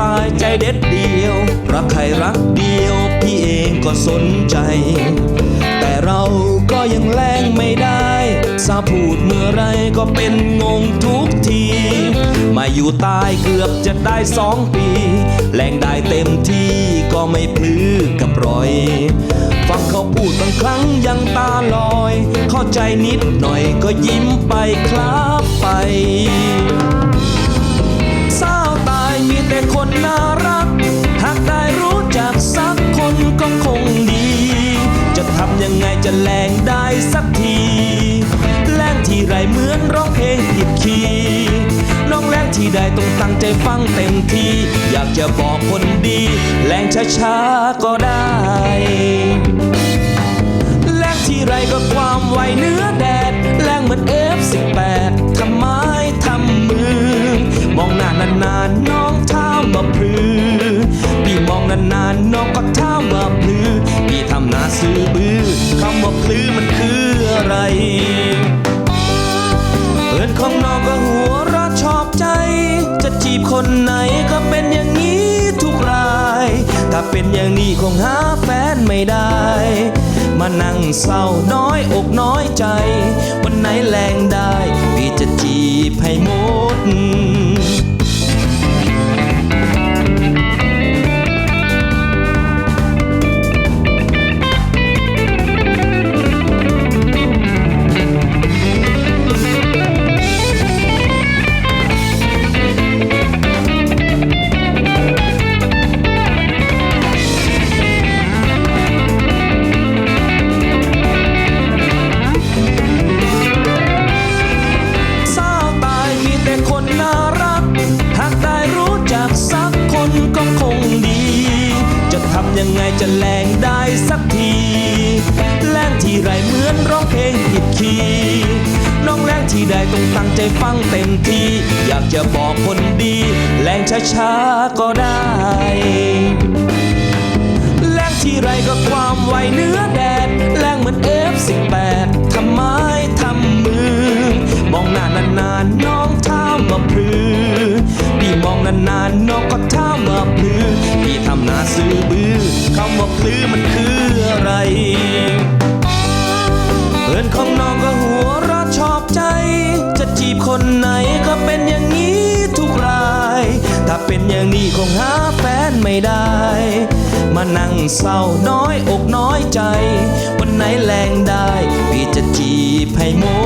ตายใจเด็ดเดียว รักใครรักเดียว พี่เองก็สนใจ แต่เราก็ยังแรงไม่ได้สาพูดเมื่อไรก็เป็นงงทุกที มาอยู่ตายเกือบจะได้สองปี แรงได้เต็มที่ก็ไม่พลือกับรอย ฟังเขาพูดบางครั้งยังตาลอย เข้าใจนิดหน่อยก็ยิ้มไปคลาบไป แต่คนน่ารัก หากได้รู้จักสักคนก็คงดี จะทำยังไงจะแลงได้สักทีแลงที่ไรเหมือนร้องเพลงผิดคีย์น้องแลงที่ใดต้องตั้งใจฟังเต็มที่ อยากจะบอกคนดีแลงช้าๆก็ได้แลกที่ไรก็ความไวเนื้อแดดแรงเหมือน F18 ก็หัวเราะชอบใจ จะจีบคนไหนก็เป็นอย่างนี้ทุกราย ถ้าเป็นอย่างนี้คงหาแฟนไม่ได้ มานั่งเศร้าน้อยอกน้อยใจ วันไหนแรงได้ พี่จะจีบให้หมด จะแลงได้สักทีแลงที่ไรเหมือนร้องเพลงผิดคีย์น้องแลงที่ใดต้องตั้งใจฟังเต็มที่ อยากจะบอกคนดีแลงช้าๆก็ได้ แรงที่ไรก็ความไวเนื้อแดด แรงเหมือน F18 ทำไมทำมือ มองหน้านานๆน้องท้ามาพลือพี่มองนานๆน้องก็ท้ามาพลือพี่ทำหน้าซื้อบื้อ คือมันคืออะไร เพื่อนของน้องก็หัวเราะชอบใจ จะจีบคนไหนก็เป็นอย่างนี้ทุกราย ถ้าเป็นอย่างนี้คงหาแฟนไม่ได้ มานั่งเศร้าน้อยอกน้อยใจ วันไหนแรงได้ พี่จะจีบให้หมด